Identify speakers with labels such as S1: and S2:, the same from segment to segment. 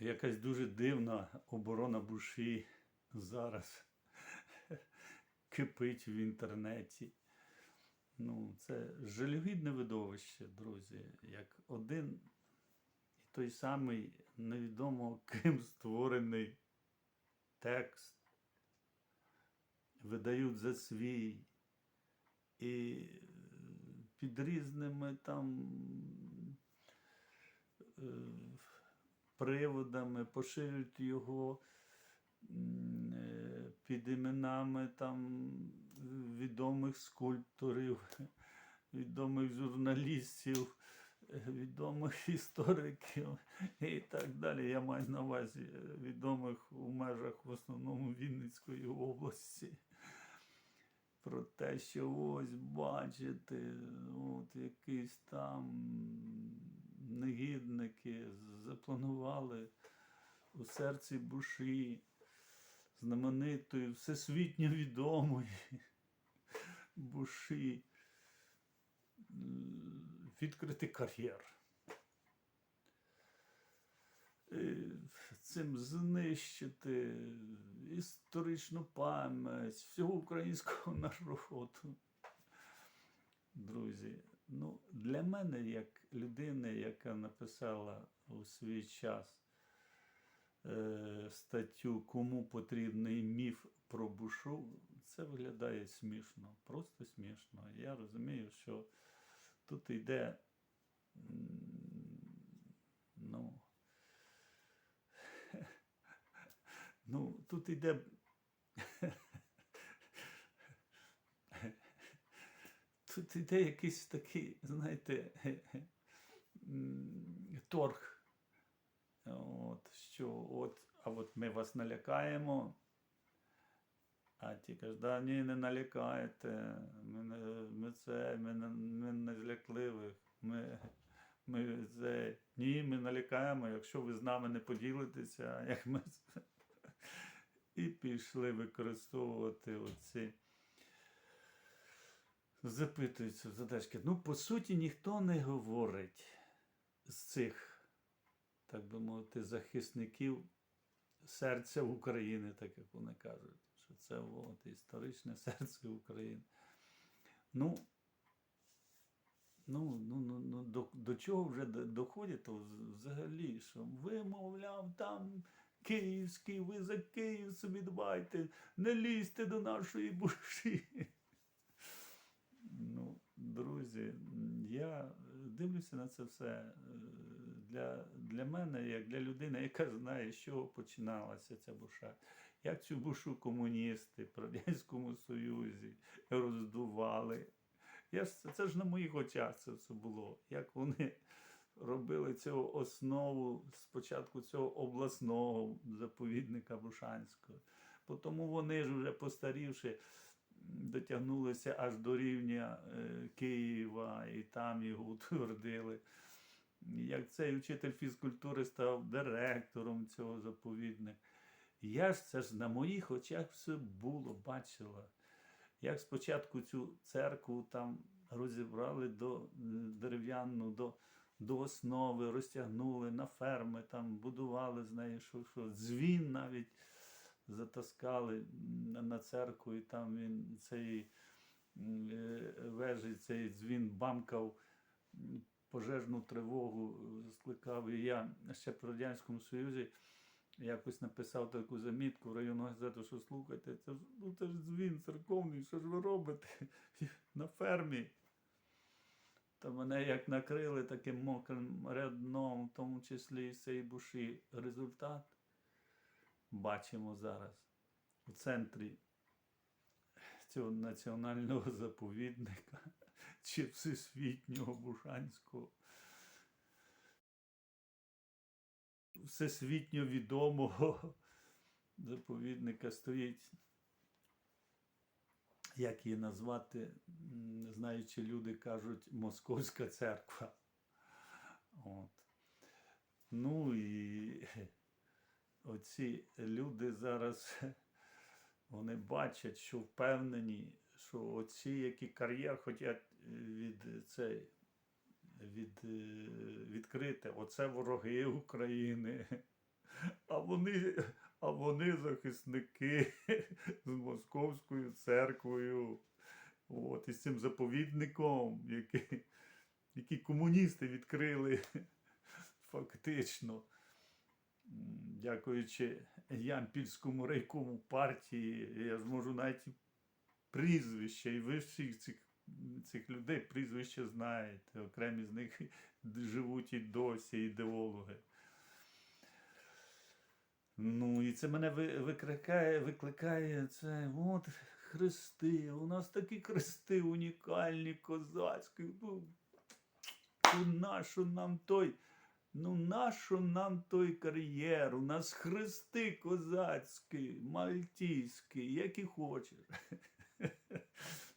S1: якась дуже дивна оборона буші зараз. Кипить в інтернеті. Ну, це жалюгідне видовище, друзі, як один і той самий невідомо ким створений текст. Видають за свій. І під різними там е, приводами поширюють його е, під іменами там відомих скульпторів, відомих журналістів, відомих істориків і так далі. Я маю на увазі е, відомих у межах в основному Вінницької області. Про те, що ось бачите, от якісь там негідники запланували у серці буші знаменитої, всесвітньо відомої буші відкрити кар'єр. Цим знищити історичну пам'ять всього українського народу. Друзі, ну для мене, як людини, яка написала у свій час е, статтю Кому потрібний міф про Бушу, це виглядає смішно, просто смішно. Я розумію, що тут йде ну, ну, тут йде тут іде якийсь такий, знаєте, торг. От, що от, а от ми вас налякаємо. А ті кажуть, да, ні, не налякаєте. Ми, ми це, ми, ми не злякливих. Ми, ми це, ні, ми налякаємо, якщо ви з нами не поділитеся, як ми. І пішли використовувати оці. Запитуються задачки. Ну, по суті, ніхто не говорить з цих, так би мовити, захисників серця України, так як вони кажуть, що це от, історичне серце України. Ну, ну, ну, ну, ну до, до чого вже доходить то взагалі, що ви, мовляв, там київський, ви за Київ собі дбайте, не лізьте до нашої буші. Друзі, я дивлюся на це все е, для, для мене, як для людини, яка знає, з чого починалася ця буша. Як цю бушу комуністи при Радянському Союзі роздували. Я ж, це- ж на моїх очах це все було. Як вони робили цю основу спочатку цього обласного заповідника Бушанського. Тому вони ж вже постарівши дотягнулися аж до рівня е, Києва і там його утвердили. Як цей вчитель фізкультури став директором цього заповідника. Я ж це ж на моїх очах все було, бачила. Як спочатку цю церкву там розібрали до е, дерев'яну, до, до основи, розтягнули на ферми, там будували з неї, що, що дзвін навіть затаскали на, церкву, і там він цей е, вежі, цей дзвін бамкав, пожежну тривогу скликав. І я ще при Радянському Союзі якось написав таку замітку в районну газету, що слухайте, це ж, ну, це ж дзвін церковний, що ж ви робите на фермі? Та мене як накрили таким мокрим рядном, в тому числі і цієї буші. Результат бачимо зараз у центрі цього національного заповідника чи всесвітнього Бушанського. Всесвітньо відомого заповідника стоїть, як її назвати, не знаю, чи люди кажуть Московська церква. От. Ну і оці люди зараз вони бачать, що впевнені, що оці, які кар'єр хочуть від цей, від, е, відкрити, оце вороги України. А вони, а вони захисники з Московською церквою. От, і з цим заповідником, який, який комуністи відкрили фактично, дякуючи Ямпільському райкому партії, я зможу навіть і прізвища, і ви всіх цих, цих людей прізвища знаєте. Окремі з них живуть і досі ідеологи. Ну, і це мене викликає, викликає це. От хрести. У нас такі хрести унікальні, козацькі. Ну нащо нам той? Ну, нащо нам той кар'єр? У нас хрести козацькі, мальтійські, які хочеш.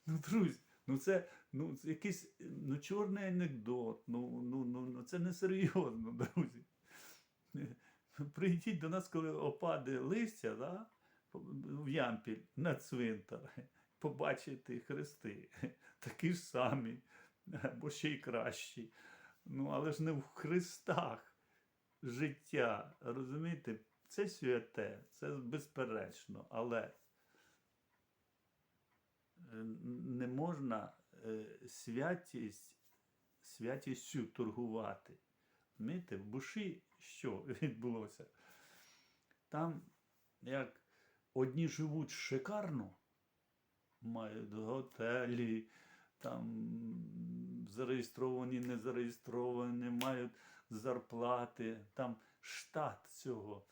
S1: Ну, друзі, ну це, ну, це якийсь ну, чорний анекдот. Ну, ну, ну, ну це не серйозно, друзі. Прийдіть до нас, коли опаде листя, да? в Ямпіль на цвинтар, побачите хрести, такі ж самі, або ще й кращі. Ну, але ж не в хрестах життя. Розумієте, це святе, це безперечно, але е, не можна е, святість, святістю торгувати. Розумієте, в буші що відбулося? Там, як одні живуть шикарно, мають готелі, там зареєстровані, не зареєстровані, мають зарплати, там штат цього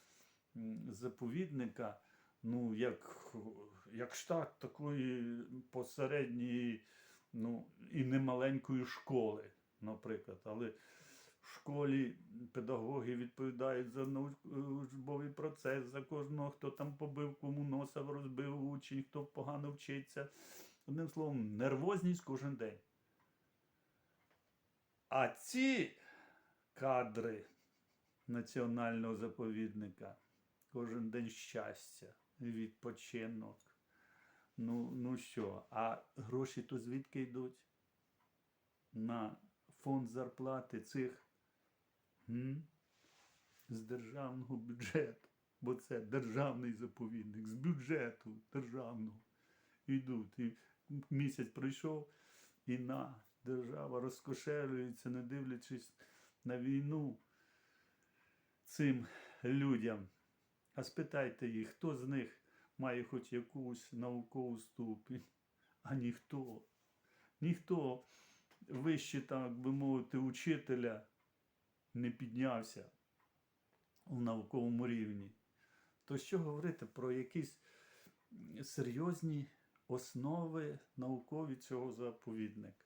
S1: заповідника, ну, як, як штат такої посередньої, ну, і немаленької школи, наприклад. Але в школі педагоги відповідають за нау- учбовий процес, за кожного, хто там побив, кому носа розбив учень, хто погано вчиться. Одним словом, нервозність кожен день. А ці кадри національного заповідника кожен день щастя, відпочинок. Ну, ну що, а гроші то звідки йдуть? На фонд зарплати цих м? з державного бюджету. Бо це державний заповідник, з бюджету державного йдуть. І місяць пройшов, і на держава розкошелюється, не дивлячись на війну цим людям. А спитайте їх, хто з них має хоч якусь наукову ступінь, а ніхто. Ніхто вище, так би мовити, учителя не піднявся в науковому рівні. То що говорити про якісь серйозні основи наукові цього заповідника?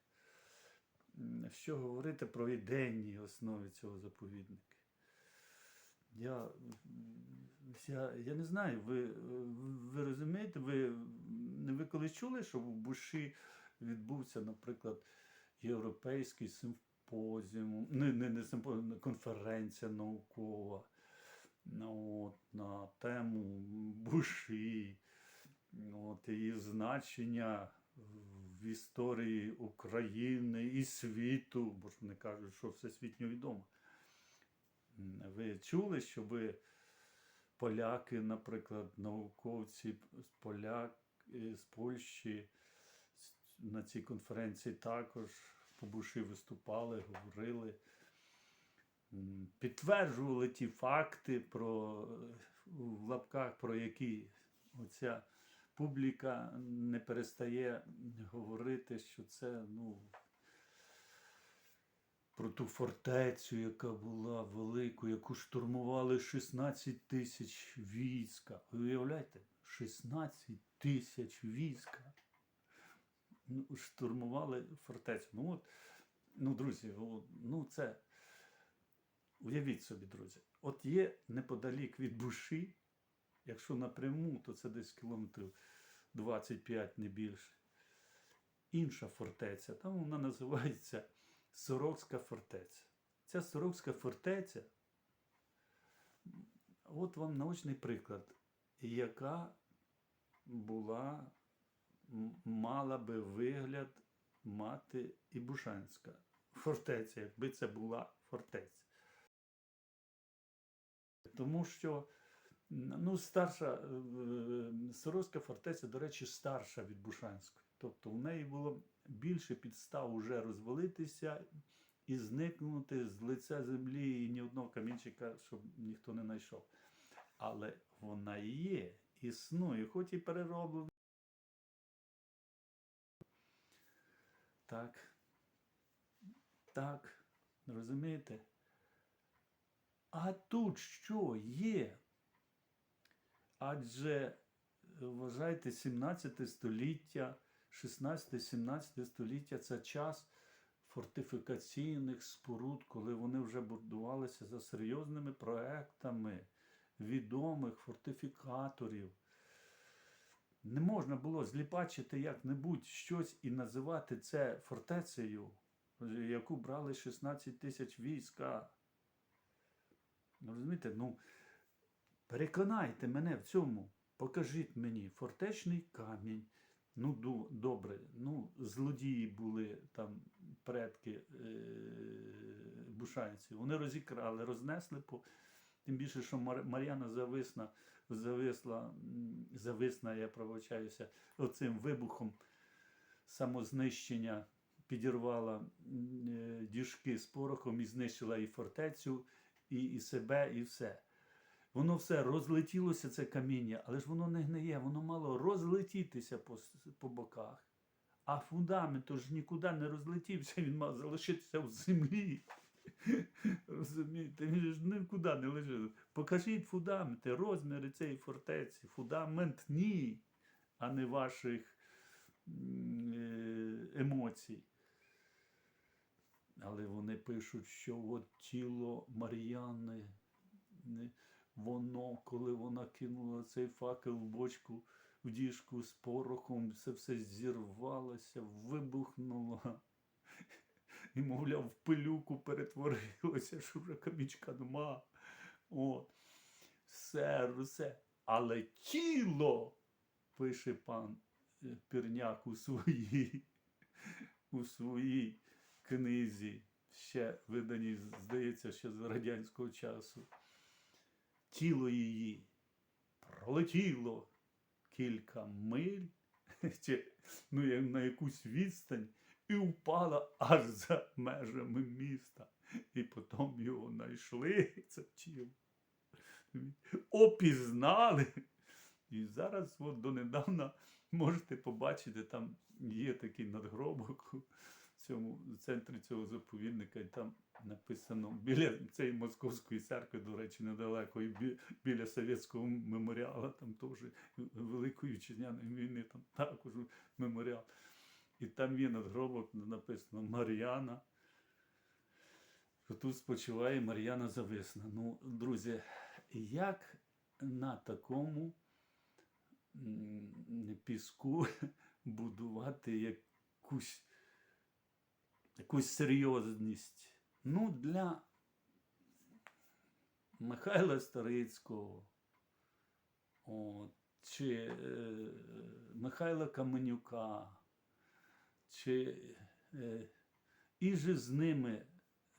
S1: Що говорити про ідейні основи цього заповідника? Я, я, я не знаю, ви, ви розумієте, ви, ви коли чули, що в Буші відбувся, наприклад, європейський симпозіум, не, не, не симпозіум, конференція наукова ну, от, на тему Буші, от, її значення в історії України і світу, бо ж вони кажуть, що всесвітньо відомо. Ви чули, щоб поляки, наприклад, науковці з поляк, з Польщі на цій конференції також по Буші виступали, говорили, підтверджували ті факти про в лапках, про які оця публіка не перестає говорити, що це ну, про ту фортецю, яка була велику, яку штурмували 16 тисяч війська. Ви уявляєте? 16 тисяч війська. Ну, штурмували фортецю. Ну, от, ну, друзі, ну це. Уявіть собі, друзі, от є неподалік від Буші, якщо напряму, то це десь кілометрів 25 не більше. Інша фортеця, там вона називається Сорокська фортеця. Ця Сорокська фортеця, от вам наочний приклад, яка була, мала би вигляд мати і Бушанська фортеця, якби це була фортеця. Тому що ну, старша е, Сорозька фортеця, до речі, старша від Бушанської. Тобто у неї було більше підстав уже розвалитися і зникнути з лиця землі і ні одного камінчика, щоб ніхто не знайшов. Але вона є, існує, хоч і перероблена. Так. Так. Розумієте? А тут що є? Адже е, вважайте, 17 століття, 16-17 століття це час фортифікаційних споруд, коли вони вже будувалися за серйозними проектами відомих фортифікаторів. Не можна було зліпачити як-небудь щось і називати це фортецею, яку брали 16 тисяч війська. Ну, Розумієте, ну переконайте мене в цьому. Покажіть мені фортечний камінь. Ну, добре, ну, злодії були там предки е- бушанців. Вони розікрали, рознесли по. Тим більше, що Мар- Мар'яна зависна, зависла, зависна, я пробачаюся, оцим вибухом самознищення підірвала е, діжки з порохом і знищила і фортецю, і, і себе, і все. Воно все розлетілося, це каміння, але ж воно не гниє, воно мало розлетітися по, по боках. А фундамент ж нікуди не розлетівся, він мав залишитися в землі. Розумієте, він ж нікуди не лежить. Покажіть фундаменти, розміри цієї фортеці. Фундамент ні, а не ваших е, емоцій. Але вони пишуть, що от тіло Мар'яни, воно, коли вона кинула цей факел в бочку, в діжку з порохом, це все зірвалося, вибухнуло. І, мовляв, в пилюку перетворилося, що вже камічка нема. О, все, все. Але тіло, пише пан е, Пірняк у своїй, у своїй книзі, ще виданій, здається, ще з радянського часу. Тіло її пролетіло кілька миль, чи, ну, на якусь відстань, і впала аж за межами міста. І потім його знайшли, це тіло. Опізнали. І зараз, от донедавна, можете побачити, там є такий надгробок у цьому в центрі цього заповідника, і там написано біля цієї московської церкви, до речі, недалеко, і біля совєтського меморіалу, там теж Великої Вітчизняної війни, там також меморіал. І там є надгробок, написано Мар'яна. Тут спочиває Мар'яна Зависна. Ну, друзі, як на такому піску будувати якусь, якусь серйозність? Ну, для Михайла Старицького, от, чи е, Михайла Каменюка, чи е, і же з ними,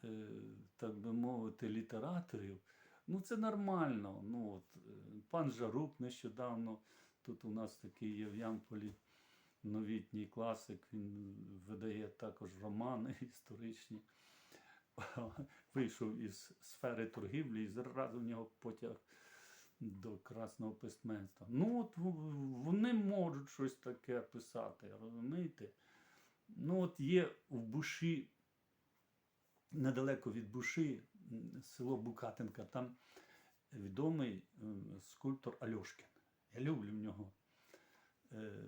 S1: е, так би мовити, літераторів, ну це нормально. Ну, от, е, пан Жарук нещодавно, тут у нас такий є в Ямполі новітній класик, він видає також романи історичні. Вийшов із сфери торгівлі і зразу в нього потяг до красного письменства. Ну, от вони можуть щось таке писати, розумієте? Ну, от є в Буші, недалеко від Буші, село Букатинка, там відомий скульптор Альошкін. Я люблю в нього е,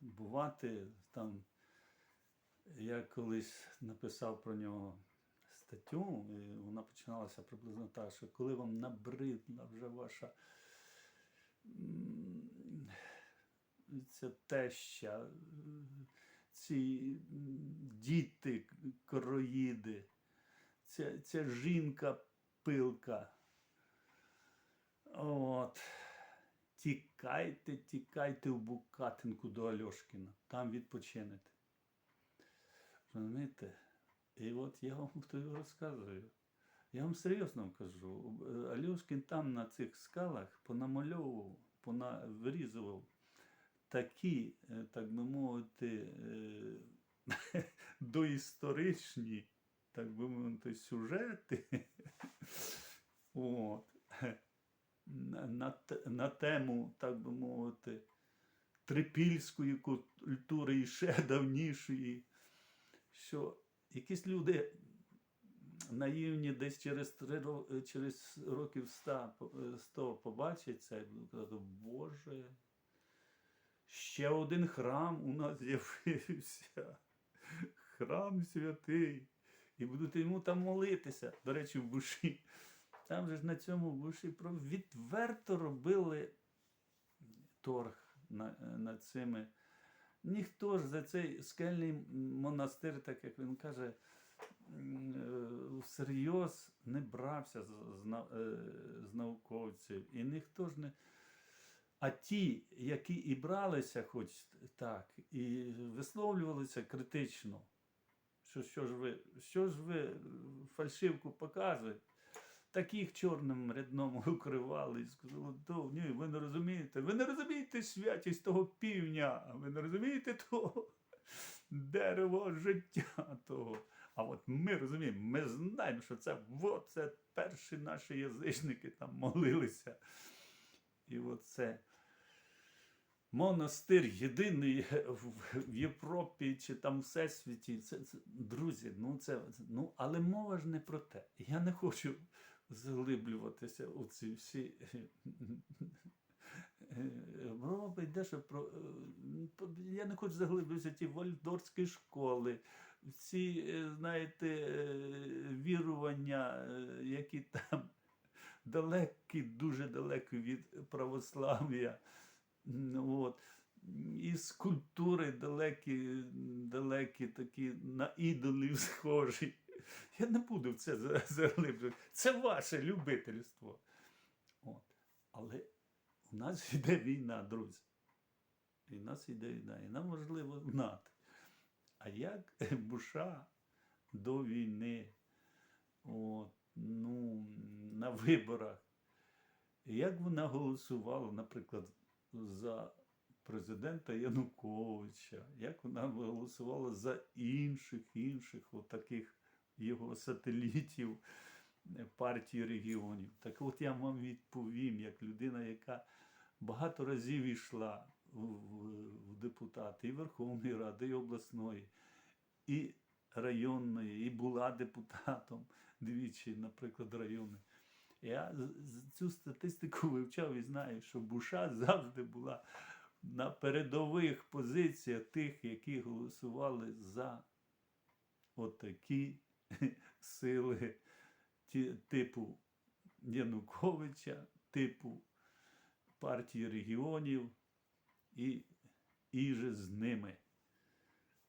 S1: бувати. Там я колись написав про нього статтю, і вона починалася приблизно так, що коли вам набридла вже ваша ця теща, ці діти, короїди, ця, ця жінка пилка. От. Тікайте, тікайте в Букатинку до Альошкіна, там відпочинете. Розумієте? І от я вам тобі розказую. Я вам серйозно кажу, е, Альошкін там на цих скалах понамальовував, пона... вирізував такі, е, так би мовити, е, доісторичні, так би мовити, сюжети. От. На, на тему, так би мовити, трипільської культури і ще давнішої, що якісь люди наївні десь через, три, через років 100, по- 100 побачать це і будуть казати, Боже, ще один храм у нас з'явився. Храм святий. І будуть йому там молитися. До речі, в Буші. Там же ж на цьому Буші відверто робили торг над цими. Ніхто ж за цей скельний монастир, так як він каже, е, всерйоз не брався е, з науковців. І ніхто ж не. А ті, які і бралися, хоч так, і висловлювалися критично, що, що ж ви, що ж ви е, фальшивку показуєте, таких чорним рядном укривали і сказали, то ні, ви не розумієте, ви не розумієте святість того півня, ви не розумієте того дерева життя того. А от ми розуміємо, ми знаємо, що це, от це перші наші язичники там молилися. І оце монастир єдиний в, Європі чи там всесвіті. Це, це, друзі, ну це- ну, але мова ж не про те. Я не хочу заглиблюватися у ці всі. Мова йде, що про. е, Я не хочу заглиблюватися ті вальдорські школи, ці, е, знаєте, е, вірування, які там далекі, дуже далекі від православ'я. От. І скульптури далекі, далекі такі на ідолів схожі. Я не буду в це заглиблювати. Це ваше любительство. От. Але у нас йде війна, друзі. І в нас йде війна, і нам важливо знати. А як Буша до війни, от, ну, на виборах, як вона голосувала, наприклад, за президента Януковича, як вона голосувала за інших, інших отаких його сателітів е, партії регіонів. Так от я вам відповім, як людина, яка багато разів йшла в, депутати і Верховної Ради, і обласної, і районної, і була депутатом двічі, наприклад, районної. Я цю статистику вивчав і знаю, що Буша завжди була на передових позиціях тих, які голосували за отакі сили типу Януковича, типу партії регіонів і, і же з ними.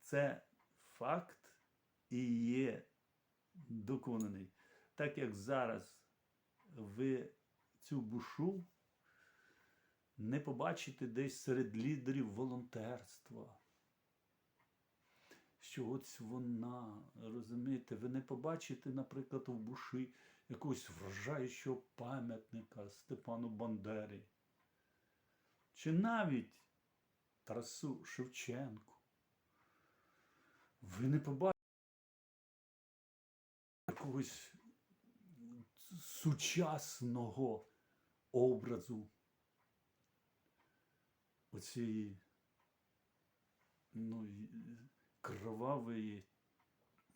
S1: Це факт і є доконаний. Так як зараз ви цю бушу не побачите десь серед лідерів волонтерства. Що ось вона, розумієте, ви не побачите, наприклад, у буші якогось вражаючого пам'ятника Степану Бандері. Чи навіть Тарасу Шевченку. Ви не побачите якогось сучасного образу оцієї ну, кровавої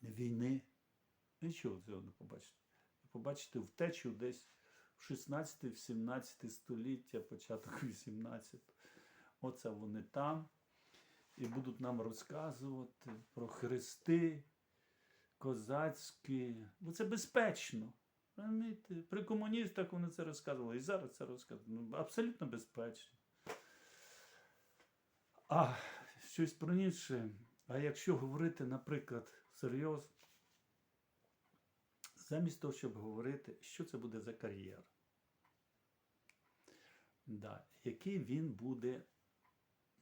S1: війни. Нічого цього не побачите. Ви побачите втечу десь в 16-17 століття, початок 18. Оце вони там. І будуть нам розказувати про хрести козацькі. Бо це безпечно. Розумієте? При комуністах вони це розказували, і зараз це розказують. Ну, абсолютно безпечно. А щось про інше. А якщо говорити, наприклад, серйозно, замість того, щоб говорити, що це буде за кар'єра, да, які він буде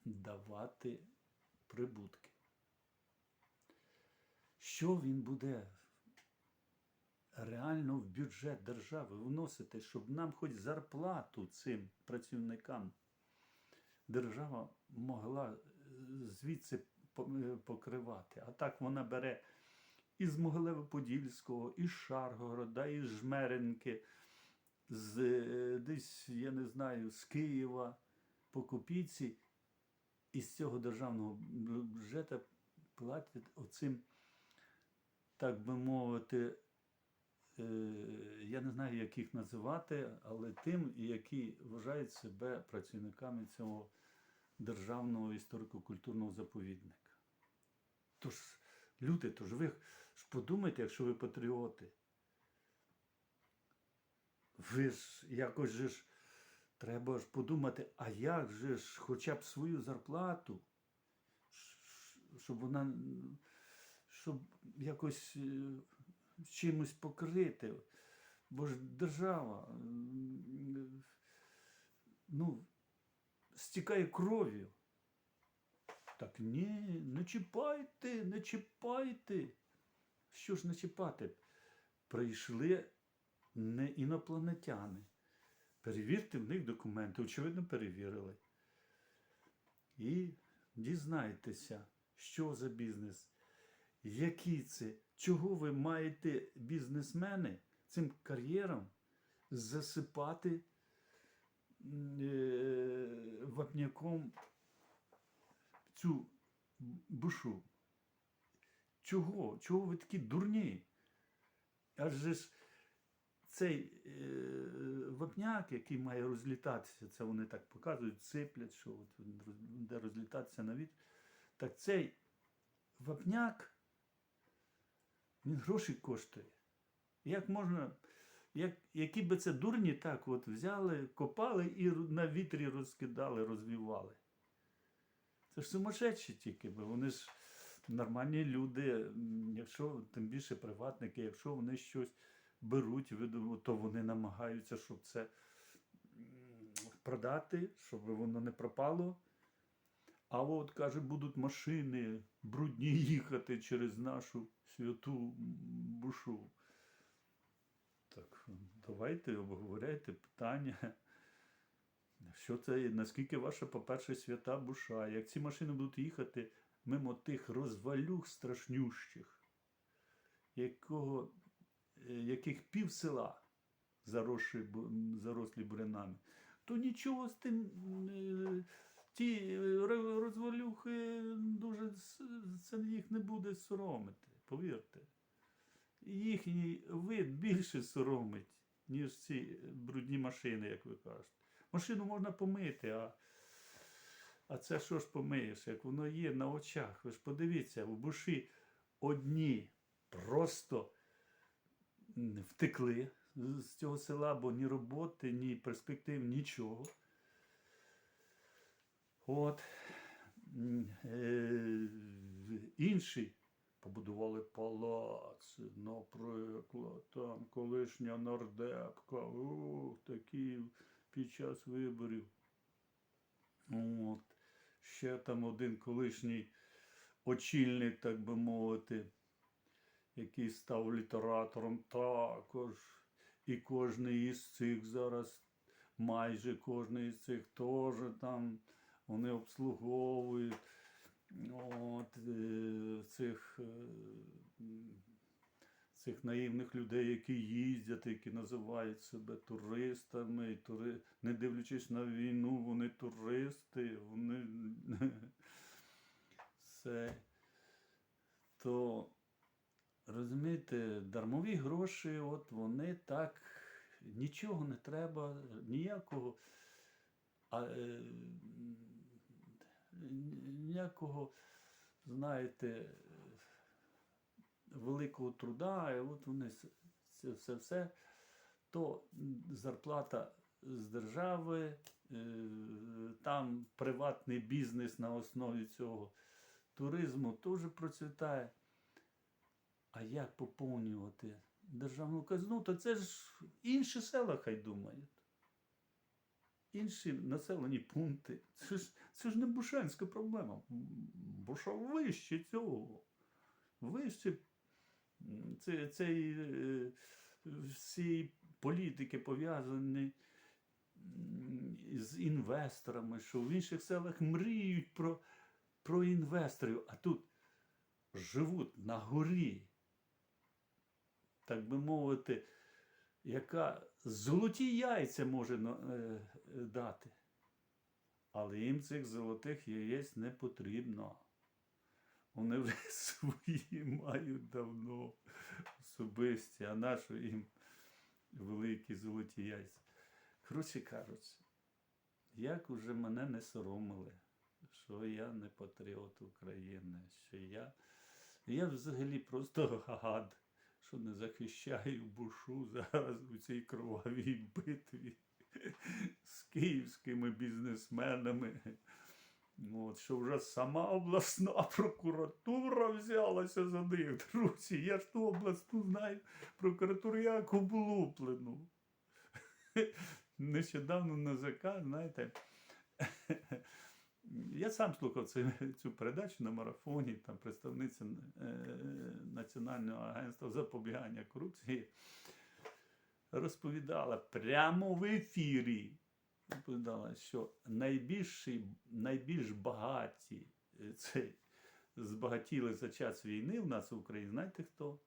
S1: давати прибутки, що він буде реально в бюджет держави вносити, щоб нам хоч зарплату цим працівникам держава могла звідси покривати. А так вона бере із Могилева-Подільського, із Шаргорода, із Жмеренки, з е, десь, я не знаю, з Києва по копійці, із цього державного бюджету платять оцим, так би мовити, е, я не знаю, як їх називати, але тим, які вважають себе працівниками цього державного історико-культурного заповідника. Тож, люди, тож ви ж подумайте, якщо ви патріоти. Ви ж якось же ж треба ж подумати, а як же ж хоча б свою зарплату, щоб вона щоб якось е, чимось покрити. Бо ж держава ну, стікає кров'ю. Так ні, не чіпайте, не чіпайте. Що ж не чіпати? Прийшли не інопланетяни. Перевірте в них документи, очевидно, перевірили. І дізнайтеся, що за бізнес, які це, чого ви маєте бізнесмени цим кар'єром засипати е, вапняком цю бушу. Чого? Чого ви такі дурні? Адже ж цей е, вапняк, який має розлітатися, це вони так показують, сиплять, що от буде розлітатися на вітер. Так цей вапняк, він гроші коштує. Як можна, як, які би це дурні так от взяли, копали і на вітрі розкидали, розвівали. Це ж сумасшедші тільки, бо вони ж нормальні люди, якщо тим більше приватники, якщо вони щось беруть, то вони намагаються, щоб це продати, щоб воно не пропало. А от, каже, будуть машини брудні їхати через нашу святу бушу. Так, давайте обговоряйте питання. Що це, наскільки ваша, по-перше, свята буша? Як ці машини будуть їхати мимо тих розвалюх страшнющих, якого, е, яких пів села м, зарослі бурянами, то нічого з тим. е, Ті е, розвалюхи дуже це їх не буде соромити, повірте. Їхній вид більше соромить, ніж ці брудні машини, як ви кажете. Машину можна помити, а, а це що ж помиєш, як воно є на очах. Ви ж подивіться, в буші одні просто втекли з цього села, бо ні роботи, ні перспектив, нічого. От. Е, Інші побудували палац, наприклад, там колишня нардепка, ух, такі під час виборів. От. Ще там один колишній очільник, так би мовити, який став літератором також. І кожний із цих зараз, майже кожний із цих теж там вони обслуговують от, е, цих, е, цих наївних людей, які їздять, які називають себе туристами, тури... не дивлячись на війну, вони туристи, вони все. То розумієте, дармові гроші, от вони так, нічого не треба, ніякого. А, е, ніякого, знаєте, великого труда, і от вони це все, все, то зарплата з держави, е, там приватний бізнес на основі цього туризму теж процвітає. А як поповнювати державну казну, то це ж інші села хай думають. Інші населені пункти. Це ж, це ж не бушанська проблема. Буша вище цього. Вище м, це, е, всі політики пов'язані з інвесторами, що в інших селах мріють про, про інвесторів, а тут живуть на горі, так би мовити, яка золоті яйця може е, дати. Але їм цих золотих яєць не потрібно. Вони вже свої мають давно особисті, а нащо їм великі золоті яйця. Коротше кажучи, як уже мене не соромили, що я не патріот України, що я, я взагалі просто гад, що не захищаю бушу зараз у цій кровавій битві з київськими бізнесменами. От, що вже сама обласна прокуратура взялася за них. Друзі, я ж ту обласну знаю прокуратуру як облуплену. Нещодавно НАЗК, знаєте, я сам слухав цю, цю передачу на марафоні, там представниця е, Національного агентства запобігання корупції розповідала прямо в ефірі. Розповідала, що найбільші, найбільш багаті е, цей, збагатіли за час війни в нас в Україні, знаєте хто?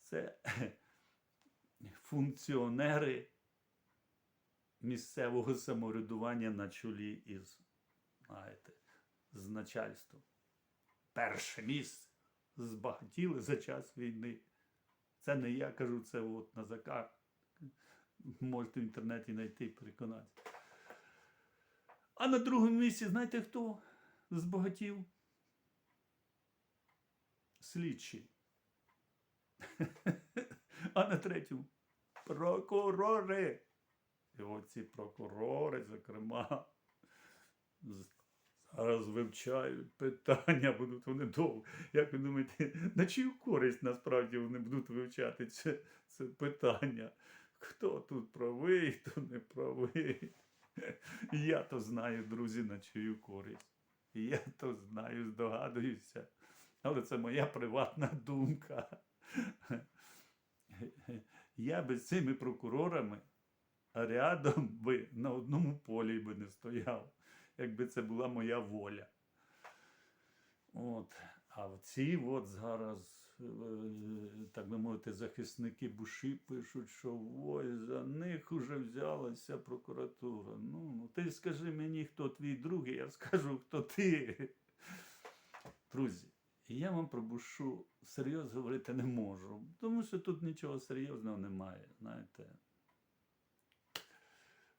S1: Це функціонери місцевого самоврядування на чолі із, знаєте, з начальством. Перше місце збагатіли за час війни. Це не я кажу, це от на закар. Можете в інтернеті знайти і переконатися. А на другому місці, знаєте хто збагатів? Слідчі. А на третьому прокурори. І оці прокурори, зокрема, зараз вивчають питання, будуть вони довго. Як ви думаєте, на чию користь насправді вони будуть вивчати це, це питання? Хто тут правий, хто не правий? Я то знаю, друзі, на чию користь. Я то знаю, здогадуюся. Але це моя приватна думка. Я би з цими прокурорами рядом би на одному полі би не стояв, якби це була моя воля. От. А ці от зараз, так би мовити, захисники буші пишуть, що ой, за них уже взялася прокуратура. Ну, ну ти скажи мені, хто твій другий, я скажу, хто ти. Друзі, я вам про бушу серйозно говорити не можу, тому що тут нічого серйозного немає, знаєте.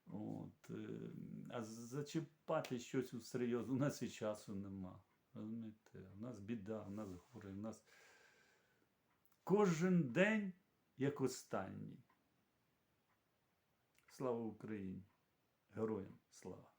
S1: От, е, а зачіпати щось у серйозно, у нас і часу нема. Розумієте? У нас біда, у нас горе, у нас кожен день як останній. Слава Україні! Героям слава!